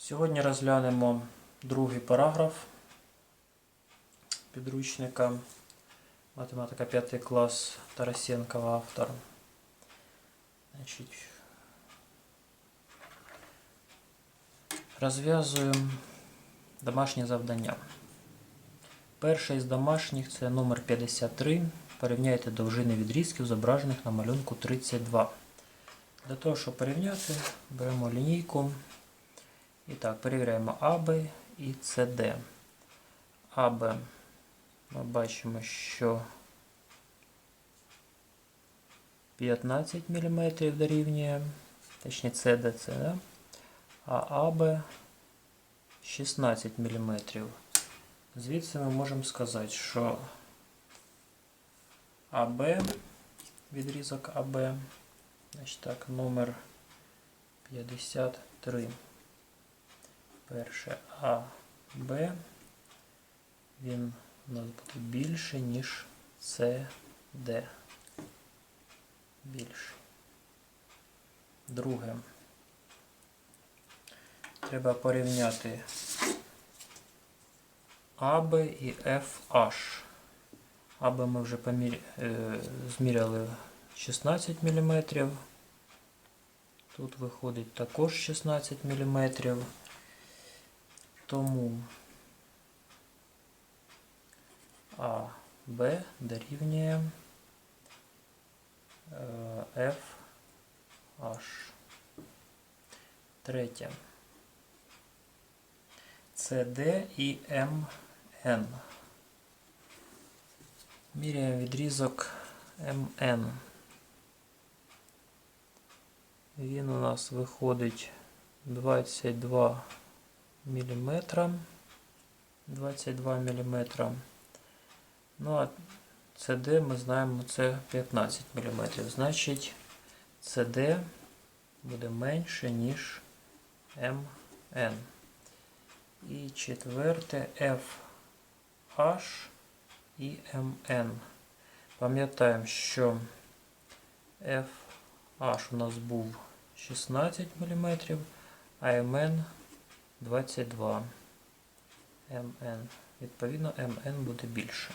Сьогодні розглянемо другий параграф підручника математика 5 клас Тарасенков автор. Значить, розв'язуємо домашнє завдання. Перше із домашніх це номер 53. Порівняйте довжини відрізків, зображених на малюнку 32. Для того, щоб порівняти, беремо лінійку. І так, перевіряємо АБ і СД. АБ ми бачимо, що 15 мм дорівнює, точніше СД це, да? а АБ 16 мм. Звідси ми можемо сказати, що АБ, відрізок АБ, значить так, номер 53. Перше А, Б, він у нас буде більше, ніж С, Д. Більше. Друге. Треба порівняти АБ і FH. АБ ми вже помір... е, зміряли 16 мм. Тут виходить також 16 мм. Тому А, Б дорівнює е, F H. Третє. CD і MN. Міряємо відрізок MN. Він у нас виходить 22 міліметра. 22 мм. Ну а CD ми знаємо це 15 мм. Значить CD буде менше, ніж MN. І четверте FH і MN. Пам'ятаємо, що FH у нас був 16 мм, а MN 22 МН. Відповідно, МН буде більше.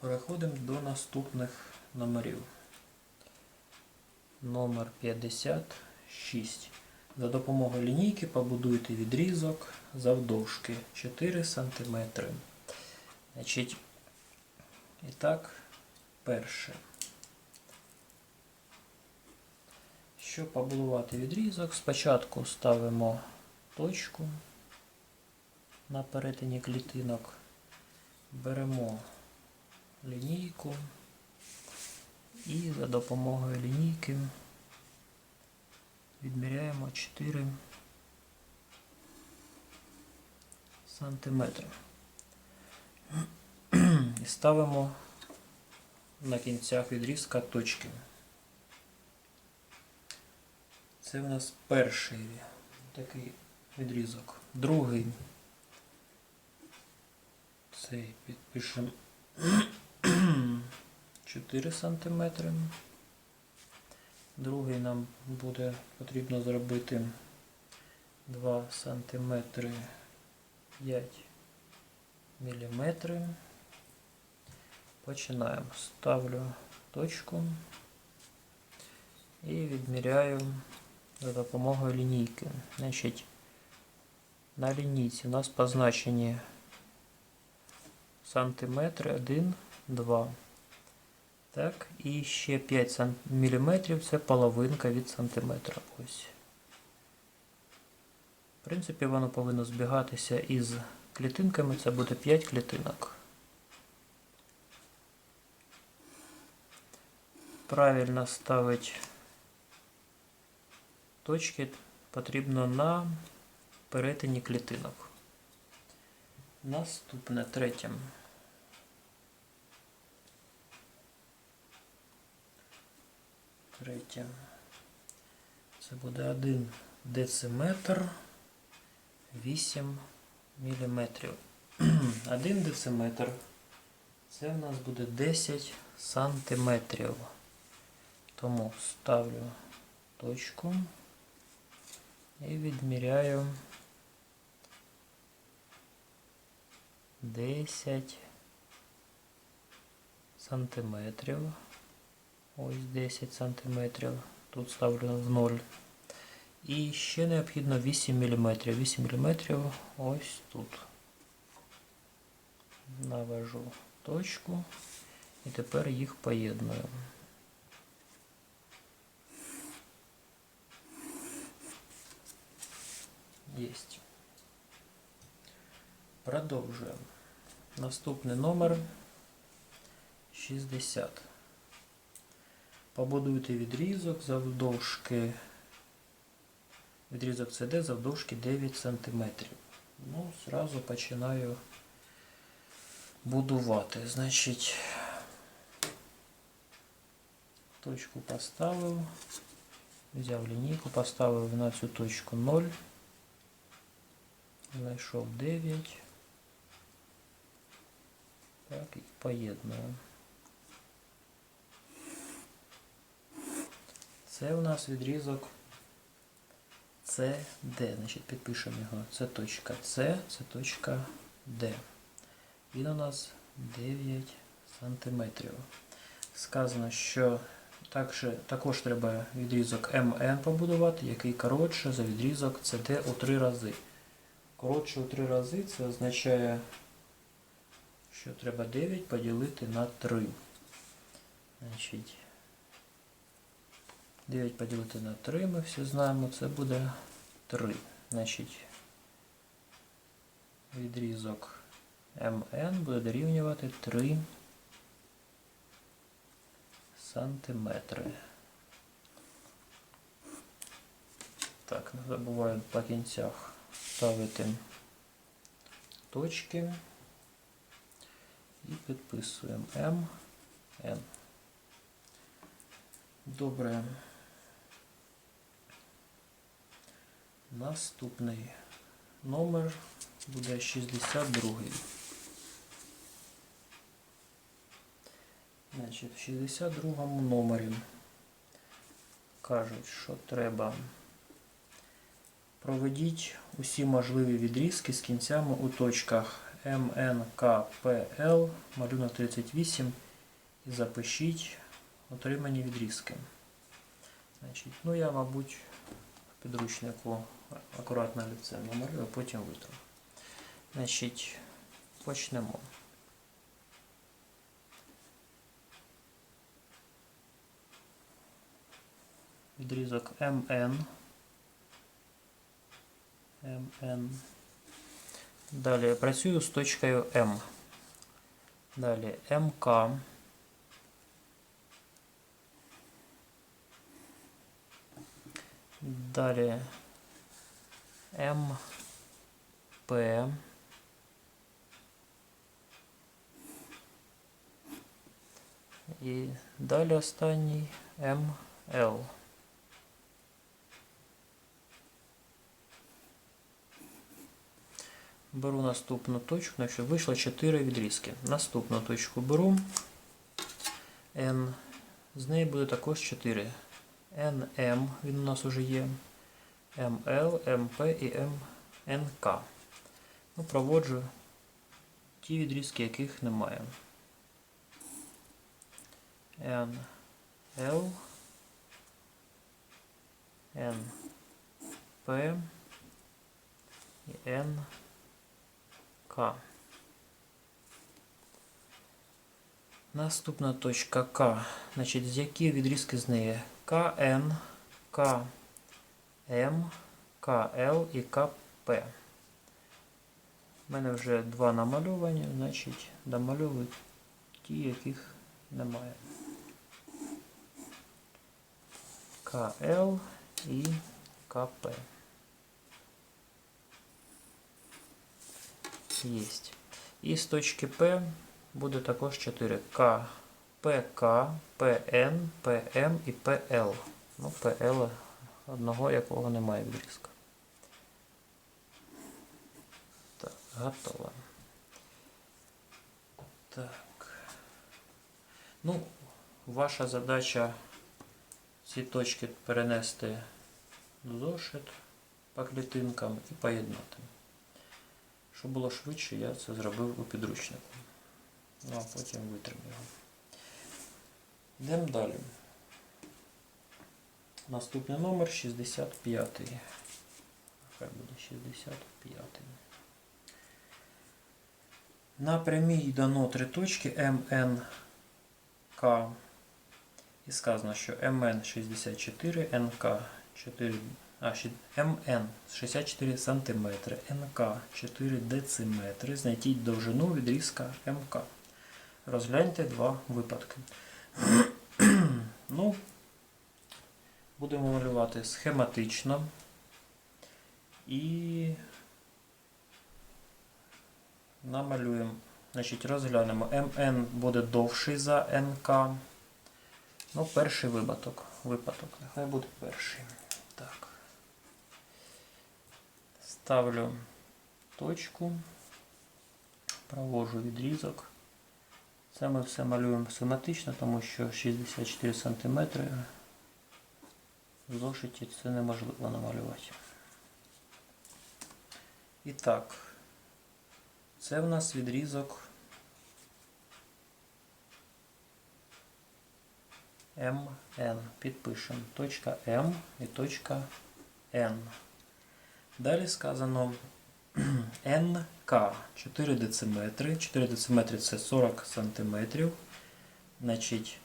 Переходимо до наступних номерів. Номер 56. За допомогою лінійки побудуйте відрізок завдовжки 4 см. Значить, і так, перше. Щоб побудувати відрізок, спочатку ставимо точку на перетині клітинок. Беремо лінійку і за допомогою лінійки відміряємо 4 сантиметри. І ставимо на кінцях відрізка точки. Це у нас перший такий відрізок. Другий цей підпишемо 4 см. Другий нам буде потрібно зробити 2 см 5 мм. Починаємо. Ставлю точку і відміряю за допомогою лінійки. Значить, на лінійці у нас позначені сантиметри 1, 2. Так, і ще 5 мм це половинка від сантиметра. Ось. В принципі, воно повинно збігатися із клітинками, це буде 5 клітинок. Правильно ставити точки потрібно на перетині клітинок. Наступне третє. Третє. Це буде 1 дециметр 8 міліметрів. 1 дециметр. Це в нас буде 10 сантиметрів. Тому ставлю точку і відміряю 10 сантиметрів. Ось 10 сантиметрів. Тут ставлю в 0. І ще необхідно 8 мм. 8 мм ось тут. Навожу точку і тепер їх поєдную. Єсть. Продовжуємо. Наступний номер 60. Побудуйте відрізок завдовжки. Відрізок CD завдовжки 9 см. Ну, зразу починаю будувати. Значить, точку поставив, взяв лінійку, поставив на цю точку 0, знайшов 9. Так, і поєдную. Це у нас відрізок CD. Значить, підпишемо його. Це точка С, це точка D. Він у нас 9 сантиметрів. Сказано, що також, також треба відрізок МН побудувати, який коротше за відрізок CD у 3 рази. Коротше у 3 рази це означає, що треба 9 поділити на 3. Значить, 9 поділити на 3, ми всі знаємо, це буде 3. Значить, відрізок МН буде дорівнювати 3 сантиметри. Так, не забуваю по кінцях ставити точки і підписуємо МН. Добре. Наступний номер буде 62. Значить, в 62 номері кажуть, що треба проведіть усі можливі відрізки з кінцями у точках М, К, П, Л, малюнок 38 і запишіть отримані відрізки. Значить, ну я, мабуть, підручнику акуратно лице намалюю, а потім витру. Значить, почнемо. Відрізок МН. МН. Далі працюю з точкою М. Далі МК. Далі МП. І далі останній МЛ. Беру наступну точку, значить вийшло 4 відрізки. Наступну точку беру N. З неї буде також 4. NM, він у нас вже є. ML, MP і MNK. Ну, проводжу ті відрізки, яких немає. NL, NP і NK. Наступна точка К. Значить, з які відрізки з неї? КН, КМ, КЛ і КП. У мене вже два намальовані, значить домальовую ті, яких немає. КЛ і КП. Єсть. І з точки П буде також 4 К, ПК, ПН, ПМ і ПЛ. Ну, ПЛ одного якого немає відрізка. Так, готово. Так. Ну, ваша задача ці точки перенести в зошит по клітинкам і поєднати. Щоб було швидше, я це зробив у підручнику. Ну, а потім витрим його. Йдемо далі. Наступний номер 65. Хай буде 65. На прямій дано три точки МН, К. І сказано, що МН 64, НК 4, а, щ- МН 64 см, НК 4 дециметри. Знайдіть довжину відрізка МК. Розгляньте два випадки. ну, будемо малювати схематично. І намалюємо, значить, розглянемо. МН буде довший за НК. Ну, перший випадок. Випадок. Нехай буде перший. Так. Ставлю точку. Провожу відрізок. Це ми все малюємо схематично, тому що 64 см в зошиті це неможливо намалювати. І так, це в нас відрізок МН. Підпишемо точка М і точка N. Далі сказано НК 4 дециметри. 4 дециметри це 40 сантиметрів. Значить,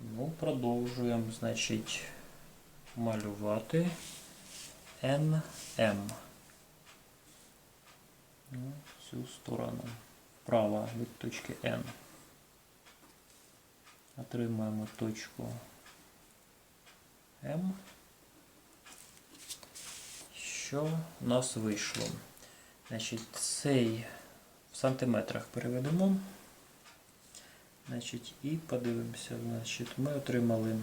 ну, продовжуємо, значить, малювати НМ. Ну, цю сторону. Вправо від точки N. Отримаємо точку М. Що у нас вийшло? Значить, цей в сантиметрах переведемо. Значить, і подивимося. Значить, ми отримали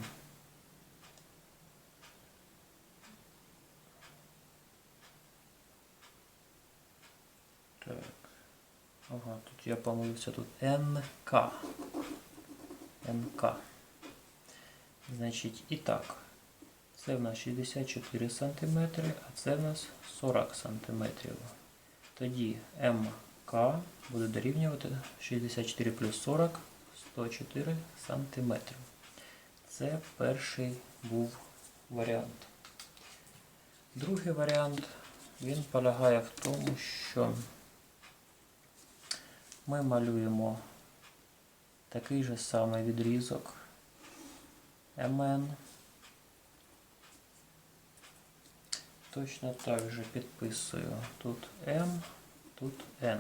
Так. Ага, тут я помилився тут НК. НК. Значить, і так. Це в нас 64 см, а це в нас 40 см. Тоді МК буде дорівнювати 64 плюс 40 104 см. Це перший був варіант. Другий варіант він полягає в тому, що ми малюємо такий же самий відрізок МН. Точно так же підписую тут М, тут N.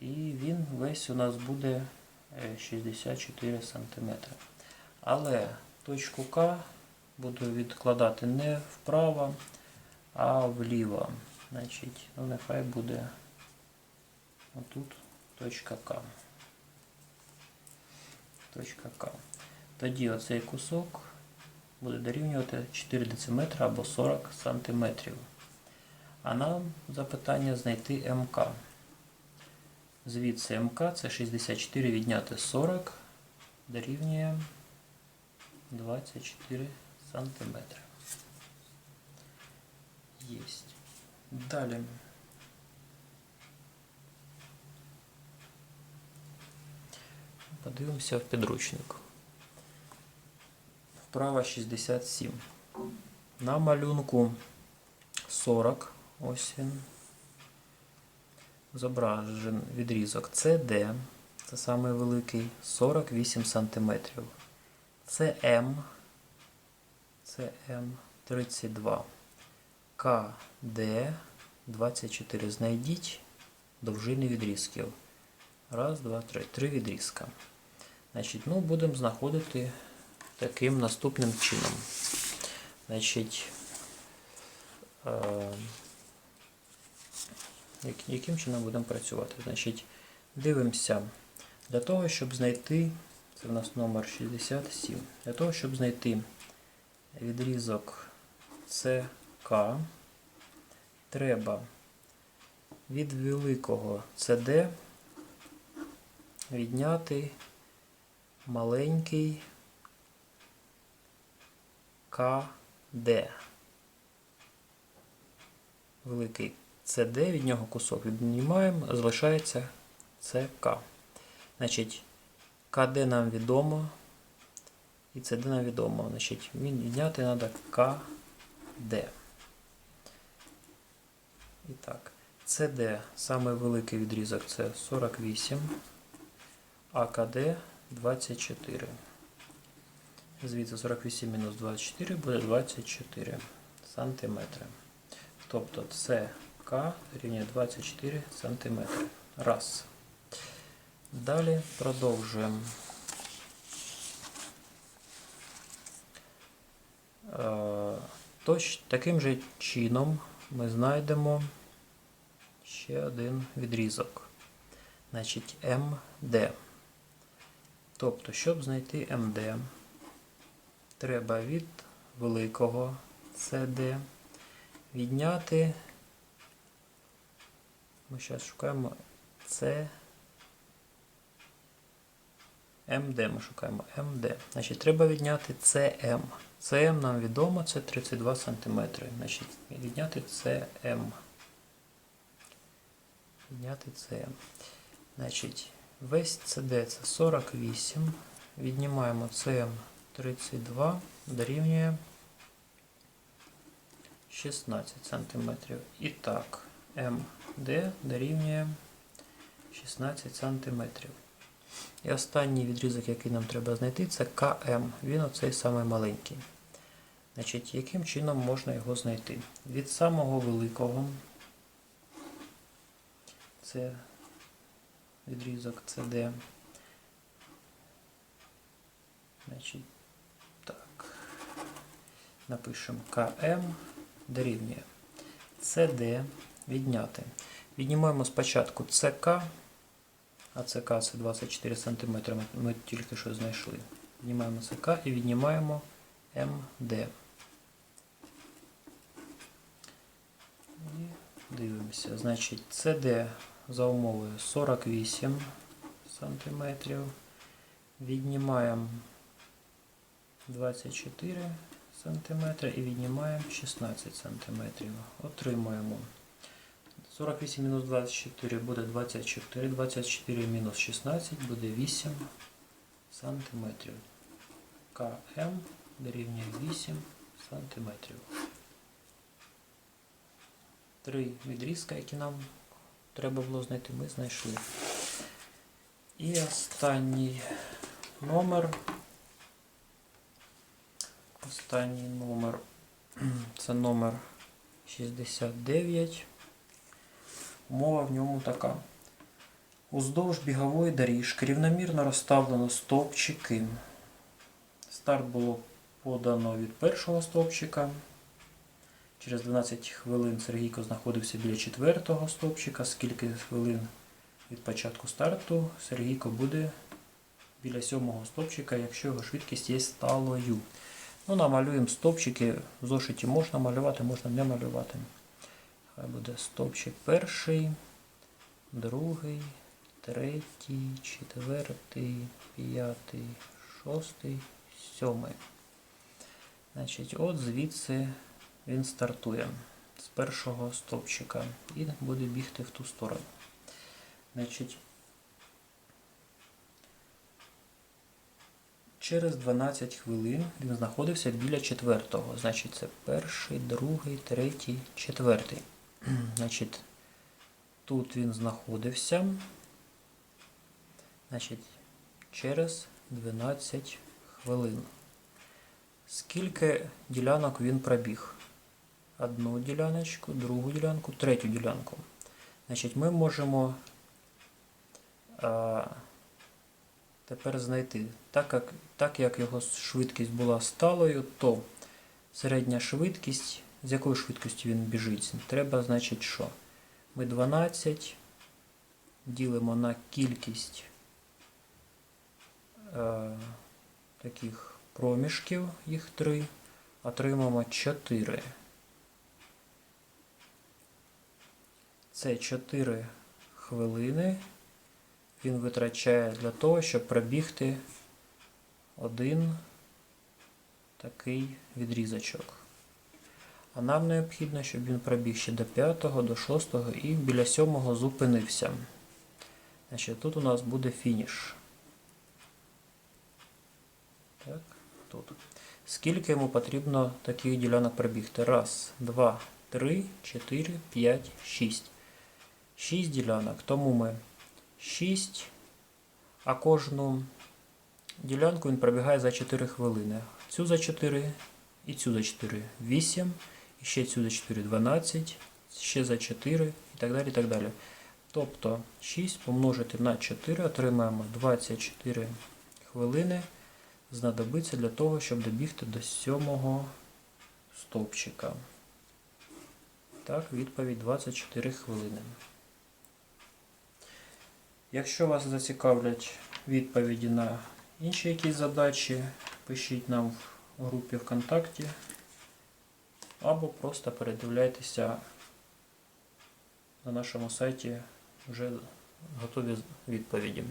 І він весь у нас буде е, 64 см. Але точку К буду відкладати не вправо, а вліво. Значить, ну нехай буде отут точка К. Точка К. Тоді оцей кусок буде дорівнювати 4 дециметра або 40 сантиметрів. А нам запитання знайти МК. Звідси МК це 64 відняти 40 дорівнює 24 сантиметри. Єсть. Далі. Подивимося в підручник. Вправа 67. На малюнку 40. Ось він. Зображен відрізок CD. Це самий великий 48 см. CM. CM 32. КД 24. Знайдіть довжини відрізків. Раз, два, три. Три відрізка. Значить, ну, будемо знаходити таким наступним чином. Значить, е, яким чином будемо працювати? Значить, дивимося. Для того, щоб знайти, це в нас номер 67, для того, щоб знайти відрізок ЦК, треба від великого CD відняти маленький КД. великий CD, від нього кусок віднімаємо, залишається CK. Значить, КД нам відомо, і CD нам відомо. Значить, відняти треба КД. І так, CD, самий великий відрізок це 48, а КД 24. Звідси 48 мінус 24 буде 24 сантиметри. Тобто СК рівня 24 сантиметри. Раз. Далі продовжуємо. Е, Точ, таким же чином ми знайдемо ще один відрізок. Значить, МД. Тобто, щоб знайти МД, треба від великого CD відняти. Ми зараз шукаємо С. МД ми шукаємо МД. Значить, треба відняти СМ. СМ нам відомо, це 32 см. Значить, відняти СМ. Відняти СМ. Значить, весь CD це 48. Віднімаємо СМ 32, дорівнює 16 см. І так, МД дорівнює 16 см. І останній відрізок, який нам треба знайти, це КМ. Він оцей самий маленький. Значить, яким чином можна його знайти? Від самого великого це відрізок CD. Значить. Напишемо КМ дорівнює CD відняти. Віднімаємо спочатку ЦК, а ЦК це 24 см, ми, тільки що знайшли. Віднімаємо ЦК і віднімаємо МД. І дивимося. Значить, CD за умовою 48 см. Віднімаємо 24 см і віднімаємо 16 см. Отримуємо 48 мінус 24 буде 24, 24 мінус 16 буде 8 см. КМ дорівнює 8 см. Три відрізка, які нам треба було знайти, ми знайшли. І останній номер. Останній номер це номер 69. Умова в ньому така. Уздовж бігової доріжки рівномірно розставлено стовпчики. Старт було подано від першого стовпчика. Через 12 хвилин Сергійко знаходився біля четвертого стовпчика. Скільки хвилин від початку старту Сергійко буде біля сьомого стовпчика, якщо його швидкість є сталою. Ну, намалюємо стовпчики. В зошиті можна малювати, можна не малювати. Хай буде стовпчик перший, другий, третій, четвертий, п'ятий, шостий, сьомий. Значить, от звідси він стартує з першого стовпчика і буде бігти в ту сторону. Значить, Через 12 хвилин він знаходився біля четвертого. Значить, це перший, другий, третій, четвертий. Значить, тут він знаходився. Значить, через 12 хвилин. Скільки ділянок він пробіг? Одну діляночку, другу ділянку, третю ділянку. Значить, ми можемо тепер знайти. Так як, так як його швидкість була сталою, то середня швидкість, з якою швидкістю він біжить, треба, значить, що? Ми 12 ділимо на кількість е, таких проміжків, їх 3, отримаємо 4. Це 4 хвилини він витрачає для того, щоб пробігти один такий відрізочок. А нам необхідно, щоб він пробіг ще до 5, до 6 і біля 7 зупинився. Значить, тут у нас буде фініш. Так, тут. Скільки йому потрібно таких ділянок пробігти? Раз, два, три, чотири, п'ять, шість. Шість ділянок. Тому ми 6, а кожну ділянку він пробігає за 4 хвилини. Цю за 4 і цю за 4 8, і ще цю за 4 12, ще за 4 і так далі. І так далі. Тобто 6 помножити на 4 отримаємо 24 хвилини знадобиться для того, щоб добігти до сьомого стовпчика. Так, відповідь 24 хвилини. Якщо вас зацікавлять відповіді на інші якісь задачі, пишіть нам в групі ВКонтакті або просто передивляйтеся на нашому сайті вже готові відповіді.